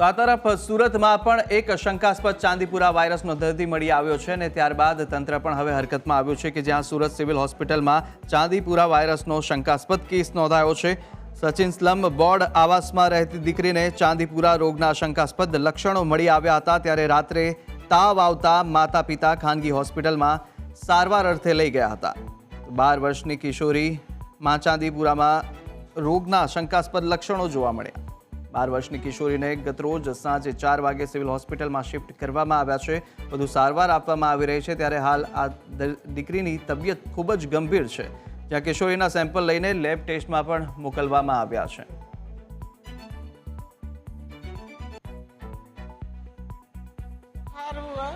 તો આ તરફ સુરતમાં પણ એક શંકાસ્પદ ચાંદીપુરા વાયરસનો દર્દી મળી આવ્યો છે અને ત્યારબાદ તંત્ર પણ હવે હરકતમાં આવ્યું છે કે જ્યાં સુરત સિવિલ હોસ્પિટલમાં ચાંદીપુરા વાયરસનો શંકાસ્પદ કેસ નોંધાયો છે. સચિન સ્લમ બોર્ડ આવાસમાં રહેતી દીકરીને ચાંદીપુરા રોગના શંકાસ્પદ લક્ષણો મળી આવ્યા હતા ત્યારે રાત્રે તાવ આવતા માતા પિતા ખાનગી હોસ્પિટલમાં સારવાર અર્થે લઈ ગયા હતા. બાર વર્ષની કિશોરી માં ચાંદીપુરામાં રોગના શંકાસ્પદ લક્ષણો જોવા મળ્યા. બાર વર્ષની કિશોરીને ગતરોજ સાંજે ચાર વાગે સિવિલ હોસ્પિટલમાં શિફ્ટ કરવામાં આવ્યા છે વધુ સારવાર આપવામાં આવી રહી છે ત્યારે હાલ આ દ- દીકરીની તબિયત ખૂબ જ ગંભીર છે જ્યાં કિશોરીના સેમ્પલ લઈને લેબ ટેસ્ટમાં પણ મોકલવામાં આવ્યા છે बुखार हुआ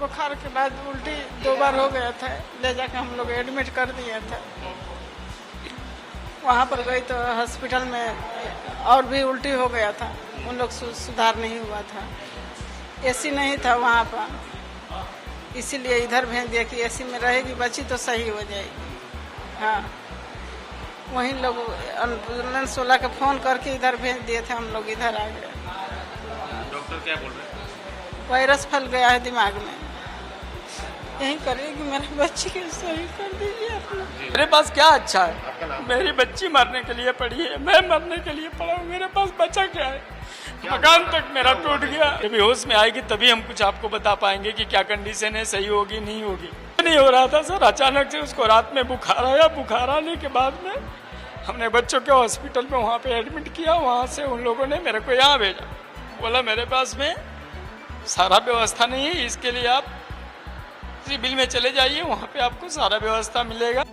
बुखार के बाद उल्टी दो बार हो गया था ले जाकर हम लोग एडमिट कर दिए थे वहाँ पर गई तो हॉस्पिटल में और भी उल्टी हो गया था। उन लोग सुधार नहीं हुआ था। एसी नहीं था वहाँ पर। इसीलिए इधर भेज दिया कि एसी में रहेगी बची तो सही हो जाएगी। हाँ। वहीं लोग एंबुलेंस वाला के फ़ोन करके इधर भेज दिए थे हम लोग इधर आ गए। डॉक्टर क्या बोल रहे हैं? वायरस फैल गया है दिमाग में। यही करिए कि मेरे बच्ची को सही कर दीजिए आप मेरे पास क्या अच्छा है? मेरी बच्ची मरने के लिए पड़ी है मैं मरने के लिए पड़ा हूँ मेरे पास बचा क्या है? मकान तक मेरा टूट गया। जब होश में आएगी तभी हम कुछ आपको बता पाएँगे कि क्या कंडीशन है सही होगी नहीं होगी। नहीं हो रहा था सर अचानक से उसको रात में बुखार आया। बुखार आने के बाद में हमने बच्चों के हॉस्पिटल में वहाँ पे एडमिट किया। वहाँ से उन लोगों ने मेरे को यहाँ भेजा। बोला मेरे पास में सारा व्यवस्था नहीं है इसके लिए आप सिविल में चले जाइए वहाँ पे आपको सारा व्यवस्था मिलेगा।